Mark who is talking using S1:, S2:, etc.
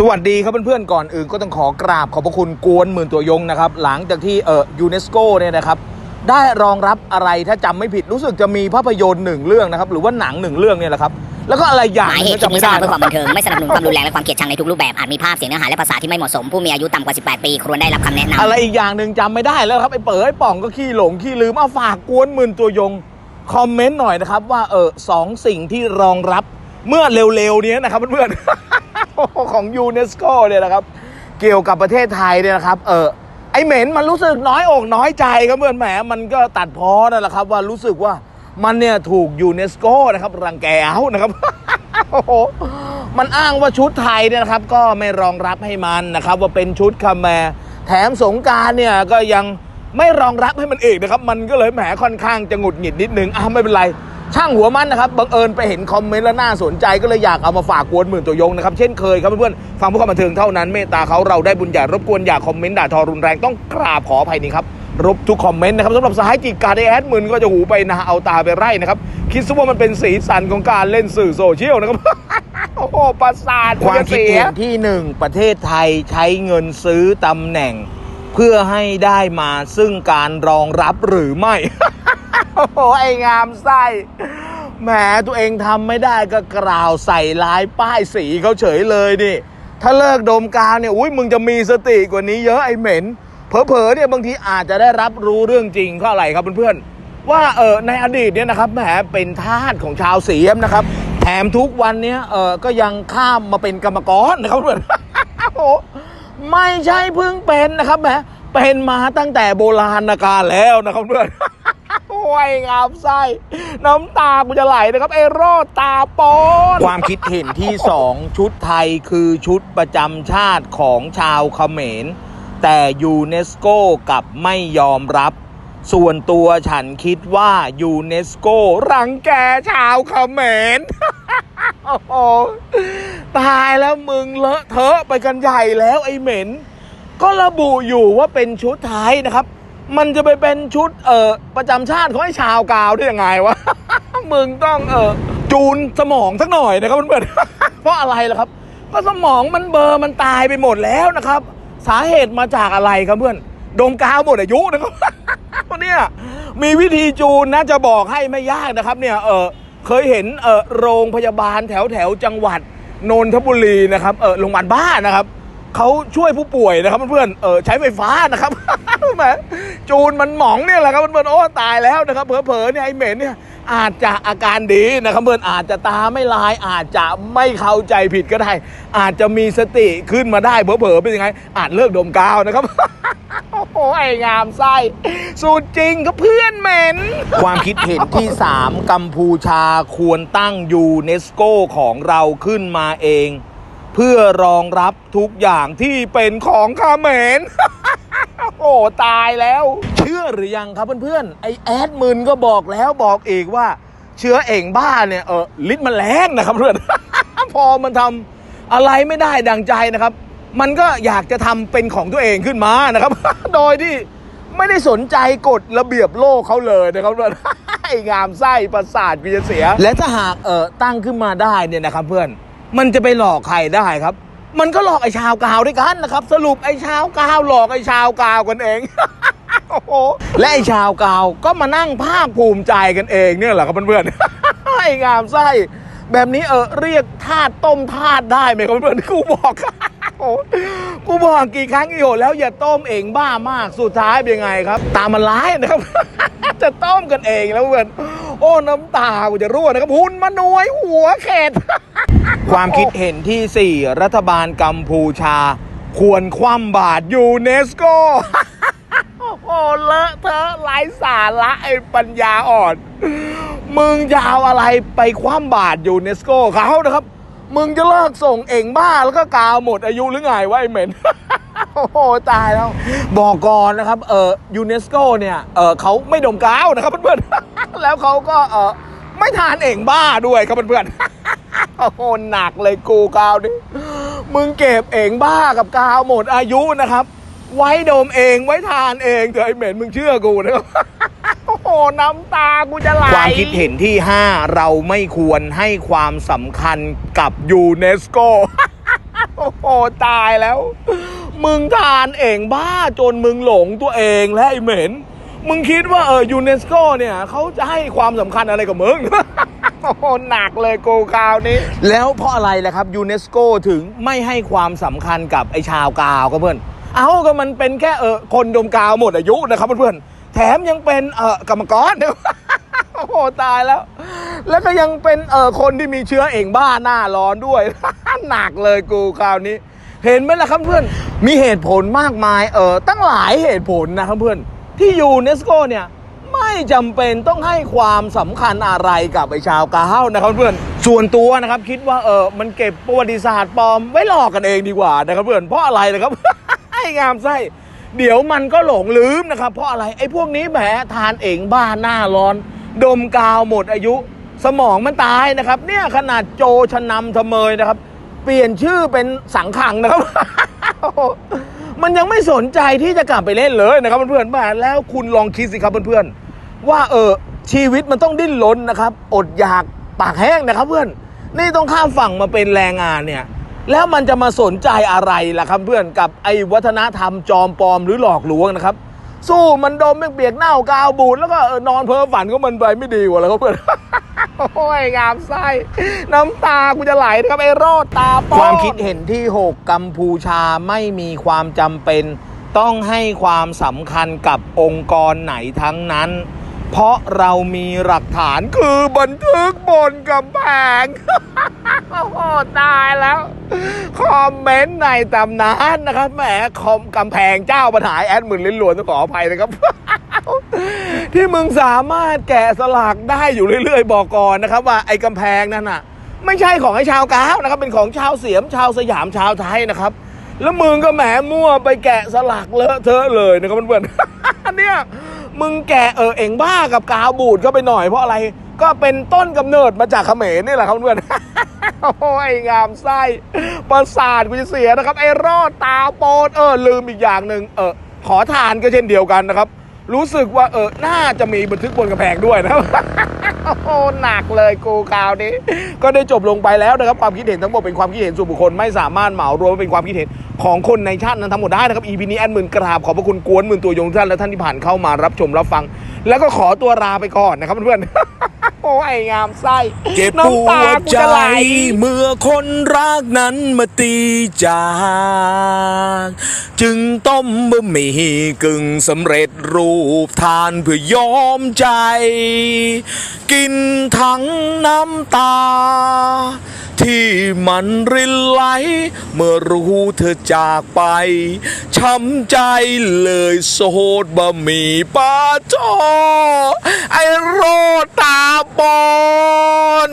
S1: สวัสดีครับเพื่อนๆก่อนอื่นก็ต้องขอกราบขอบพระคุณกวนหมื่นตัวยงนะครับ หลังจากที่เออยูเนสโกเนี่ยนะครับ ได้รองรับอะไรถ้าจำไม่ผิดรู้สึกจะมีภาพยนตร์หนึ่งเรื่องนะครับ หรือว่าหนังหนึ่งเรื่องเนี่ยแหละครับ แล้วก็อะไรอย่าง
S2: หมาย
S1: ห
S2: เห
S1: นึ่ง
S2: ตุ
S1: ก็
S2: คลิป
S1: จำ
S2: นี้
S1: ไม่
S2: สร้าง
S1: ได้
S2: มาเพื่อความบันเทิงไม่สนับสนุนความรุนแรงและความเกลียดชังในทุกรูปแบบอาจมีภาพเสียงเนื้อหาและภาษาที่ไม่เหมาะสมผู้มีอายุต่ำกว่า 18 ปีควรได้รับคำแนะนำ
S1: อะไรอีกอย่างหนึ่งจำไม่ได้แล้วครับไอ้เป๋อไอ้ป่องก็ขี้หลงขี้ลืมเอาฝากกวนหมื่นตัวยงคอมเมนต์หน่อยนะครับว่าเออสองสิ่งที่รองรับเมื่อเร็วๆเนี้ยนะครับเพื่อนๆ ของยูเนสโกเนี่ยนะครับ เกี่ยวกับประเทศไทยเนี่ยนะครับ เออไอเหม็นมันรู้สึกน้อยอกน้อยใจครับเพื่อนแหมมันก็ตัดพ้อนั่นแหละครับ ว่ารู้สึกว่ามันเนี่ยถูกยูเนสโกนะครับ รังแกเอานะครับโอ้โหมันอ้างว่าชุดไทยเนี่ยนะครับ ก็ไม่รองรับให้มันนะครับ ว่าเป็นชุดคาแมร์แถมสงการเนี่ยก็ยังไม่รองรับให้มันอีกนะครับ มันก็เลยแหมค่อนข้างจะหงุดหงิดนิดนึงอะไม่เป็นไร ช่างหัวมันนะครับบังเอิญไปเห็นคอมเมนต์แล้วน่าสนใจก็เลยอยากเอามาฝากกวนหมื่นตัวยงนะครับเช่นเคยครับเพื่อนๆฟังเพื่อความบันเทิงเท่านั้นเมตตาเขาเราได้บุญใหญ่รบกวนอย่าคอมเมนต์ด่าทอรุนแรงต้องกราบขออภัยนี้ครับรบทุกคอมเมนต์นะครับสำหรับสหายจิตการไอแอดหมื่นก็จะหูไปนะเอาตาไปไร่นะครับคิดซะว่ามันเป็นสีสันของการเล่นสื่อโซเชียลนะครับ โอ้โหประสาท
S3: ความคิดเห็น
S1: ที่หนึ่งประเทศไทยใช้เงินซื้อตำแหน่ง เพื่อให้ได้มาซึ่งการรองรับหรือไม่ โอ้โหไองามไส้แหมตัวเองทำไม่ได้ก็กล่าวใส่ร้ายป้ายสีเขาเฉยเลยนี่ ถ้าเลิกดมกาวเนี่ยอุ้ยมึงจะมีสติกว่านี้เยอะไอ้เหม็น เผลอๆเนี่ยบางทีอาจจะได้รับรู้เรื่องจริงเพราะอะไรครับเพื่อนๆว่าเออในอดีตเนี่ยนะครับแหมเป็นทาสของชาวเสียมนะครับแถมทุกวันเนี้ยเออก็ยังข้ามมาเป็นกรรมกรนะครับเพื่อนโอ้ไม่ใช่เพิ่งเป็นนะครับแหมเป็นมาตั้งแต่โบราณกาลแล้วนะครับเพื่อน โอ้ยงามไส้น้ำตากูจะไหลนะครับไอ้โรดตาปนความคิดเห็นที่สองชุดไทยคือชุดประจำชาติของชาวเขมร แต่ยูเนสโกกลับไม่ยอมรับ ส่วนตัวฉันคิดว่ายูเนสโกรังแกชาวเขมรตายแล้วมึงเลอะเทอะไปกันใหญ่แล้วไอ้เหม็น ก็ระบุอยู่ว่าเป็นชุดไทยนะครับ มันจะไปเป็นชุดเอ่อประจำชาติของไอ้ชาวกาวได้ยังไงวะ มึงต้องเออจูนสมองสักหน่อยนะครับเพื่อนๆเพราะอะไรล่ะครับ ก็สมองมันเบอร์มันตายไปหมดแล้วนะครับ สาเหตุมาจากอะไรครับเพื่อนดมกาวหมดอายุนะครับเนี่ยมีวิธีจูนนะจะบอกให้ไม่ยากนะครับ เนี่ยเออเคยเห็นเออโรงพยาบาลแถวแถวจังหวัดนนทบุรีนะครับเออโรงพยาบาลบ้านนะครับ เขาช่วยผู้ป่วยนะครับเพื่อนๆเออใช้ไฟฟ้านะครับแหมจูนมันหมองเนี่ยแหละครับเพื่อนๆโอ้ตายแล้วนะครับเผลอๆเนี่ยไอเหม็นเนี่ยอาจจะอาการดีนะครับเพื่อนอาจจะตาไม่ลายอาจจะไม่เข้าใจผิดก็ได้ อาจจะมีสติขึ้นมาได้เผลอๆเป็นยังไง อาจเลิกดมกาวนะครับโอ้โหไอ้งามไส้สูตรจริงก็เพื่อนเหม็น ความคิดเห็นที่ 3 กัมพูชาควรตั้งยูเนสโกของเราขึ้นมาเอง เพื่อรองรับทุกอย่างที่เป็นของเขมรโอ้ตายแล้ว เชื่อหรือยังครับเพื่อนๆ ไอแอดมินก็บอกแล้วบอกอีกว่า เชื้อเอ่งบ้าเนี่ยเออลิ้นมันแรงนะครับเพื่อนพอมันทำอะไรไม่ได้ดังใจนะครับ มันก็อยากจะทำเป็นของตัวเองขึ้นมานะครับ โดยที่ไม่ได้สนใจกฎระเบียบโลกเขาเลยนะครับเพื่อนไอ้งามไส้ประสาทกูจะเสีย และถ้าหากเออตั้งขึ้นมาได้เนี่ยนะครับเพื่อน มันจะไปหลอกใครได้ครับ มันก็หลอกไอ้ชาวกาวด้วยกันนะครับ สรุปไอ้ชาวกาวหลอกไอ้ชาวกาวกันเองโอ้โหและไอ้ชาวกาวก็มานั่งภาคภูมิใจกันเองเนี่ยแหละครับเพื่อนๆไอ้งามไส้แบบนี้เออเรียกทาดต้มทาดได้ไหมครับเพื่อนๆกูบอกกูบอกกี่ครั้งกี่หนแล้วอย่าต้มเองบ้ามากสุดท้ายเป็นยังไงครับ ตามมันร้ายนะครับ จะต้มกันเองแล้วเพื่อนโอ้น้ำตากูจะรั่วนะครับหุ่นมานวยหัวเข็ดความคิดเห็นที่ 4 รัฐบาลกัมพูชา ควรคว่ำบาตรยูเนสโกโอ้โหเลอะเทอะไร้สาระไอ้ปัญญาอ่อน มึงจะเอาอะไรไปคว่ำบาตรยูเนสโกเขานะครับ มึงจะเลิกส่งเองบ้าแล้วก็กาวหมดอายุหรือไงวะไอ้เหม็น โอ้โหตายแล้ว บอกก่อนนะครับเออยูเนสโกเนี่ยเออเขาไม่ดมกาวนะครับเพื่อนๆแล้วเขาก็เออไม่ทานเองบ้าด้วยครับเพื่อนๆโอ้โหหนักเลยกูกาวนี่มึงเก็บเองบ้ากับกาวหมดอายุนะครับ ไว้ดมเองไว้ทานเองเถอะไอเหม็นมึงเชื่อกูนะครับโอ้โหน้ำตากูจะไหลความคิดเห็นที่ 5 เราไม่ควรให้ความสำคัญกับยูเนสโกโอ้โหตายแล้ว มึงทานเองบ้าจนมึงหลงตัวเองและไอเหม็น มึงคิดว่าเออยูเนสโกเนี่ยเขาจะให้ความสำคัญอะไรกับมึง โอ้โหหนักเลยกูคราวนี้ แล้วเพราะอะไรล่ะครับยูเนสโกถึงไม่ให้ความสำคัญกับไอ้ชาวกาวก็เพื่อน เอาก็มันเป็นแค่เออคนดมกาวหมดอายุนะครับเพื่อนๆแถมยังเป็นเออกรรมกร โอ้โหตายแล้ว แล้วก็ยังเป็นเออคนที่มีเชื้อเองบ้าหน้าร้อนด้วย หนักเลยกูคราวนี้ เห็นไหมล่ะครับเพื่อน มีเหตุผลมากมายเออตั้งหลายเหตุผลนะครับเพื่อนที่ยูเนสโกเนี่ยไม่จำเป็นต้องให้ความสำคัญอะไรกับไอ้ชาวกาวนะครับเพื่อนส่วนตัวนะครับคิดว่าเออมันเก็บประวัติศาสตร์ปลอมไว้หลอกกันเองดีกว่านะครับเพื่อนเพราะอะไรนะครับไอ้งามไส้เดี๋ยวมันก็หลงลืมนะครับ เพราะอะไรไอ้พวกนี้แหมทานเองบ้านหน้าร้อน ดมกาวหมดอายุ สมองมันตายนะครับ เนี่ยขนาดโจชนำทะเมยนะครับ เปลี่ยนชื่อเป็นสังขังนะครับ มันยังไม่สนใจที่จะกลับไปเล่นเลยนะครับเพื่อนๆมาแล้วคุณลองคิดสิครับเพื่อนๆว่าเออชีวิตมันต้องดิ้นรนนะครับ อดอยากปากแห้งนะครับ เพื่อน นี่ต้องข้ามฝั่งมาเป็นแรงงานเนี่ย แล้วมันจะมาสนใจอะไรล่ะครับเพื่อนกับไอ้วัฒนธรรมจอมปลอมหรือหลอกลวงนะครับ สู้มันดมไม่เปียกเน่ากาวบูดแล้วก็นอนเพ้อฝันก็มันไปไม่ดีกว่าแล้วครับเพื่อน โอ้ยงามไส้ น้ำตากูจะไหลนะครับไอ้โรดตาปความคิดเห็นที่ 6 กัมพูชาไม่มีความจำเป็น ต้องให้ความสำคัญกับองค์กรไหนทั้งนั้น เพราะเรามีหลักฐานคือบันทึกบนกำแพงโอ้โหตายแล้ว คอมเมนต์ในตำนานนะครับแหมคอมกำแพงเจ้าปัญหาแอดหมื่นลิ้นหลวนต้องขออภัยนะครับ ที่มึงสามารถแกะสลักได้อยู่เรื่อยๆ บอกก่อนนะครับ ว่าไอ้กำแพงนั่นน่ะ ไม่ใช่ของไอ้ชาวกาวนะครับ เป็นของชาวเสียมชาวสยามชาวไทยนะครับ แล้วมึงก็แหมมั่วไปแกะสลักเลอะเทอะเลยนะครับเพื่อนๆเนี่ยมึงแกะเออเองบ้ากับกาวบูดเข้าไปหน่อยเพราะอะไรก็เป็นต้นกำเนิดมาจากเขมรนี่แหละครับเพื่อนโอ้ยงามไส้ประสาทกูจะเสียนะครับ ไอ้รอดตาโปนเออลืมอีกอย่างหนึ่งเออขอทานก็เช่นเดียวกันนะครับ รู้สึกว่าเออน่าจะมีบันทึกบนกระแพงด้วยนะครับโอ้หนักเลยกูคราวนี้ ก็ได้จบลงไปแล้วนะครับความคิดเห็นทั้งหมดเป็นความคิดเห็นส่วนบุคคลไม่สามารถเหมารวมเป็นความคิดเห็นของคนในชาตินั้นทั้งหมดได้นะครับ EP นี้แอดมื่นกราบขอบพระคุณกวนหมื่นตัวยงท่านและท่านที่ผ่านเข้ามารับชมรับฟัง แล้วก็ขอตัวลาไปก่อนนะครับเพื่อนๆ โอ้ยงามไส้
S3: เจ็บป
S1: น้ำตาว
S3: ด
S1: กู
S3: ใจ
S1: จะไหล
S3: เมื่อคนรักนั้นมาตีจากจึงต้มบะหมี่กึ่งสำเร็จรูปทานเพื่อยอมใจ กินทั้งน้ำตา ที่มันรินไหล เมื่อรู้เธอจากไป ช้ำใจเลยโสดบะหมี่ปลาจอไอโรตาบอน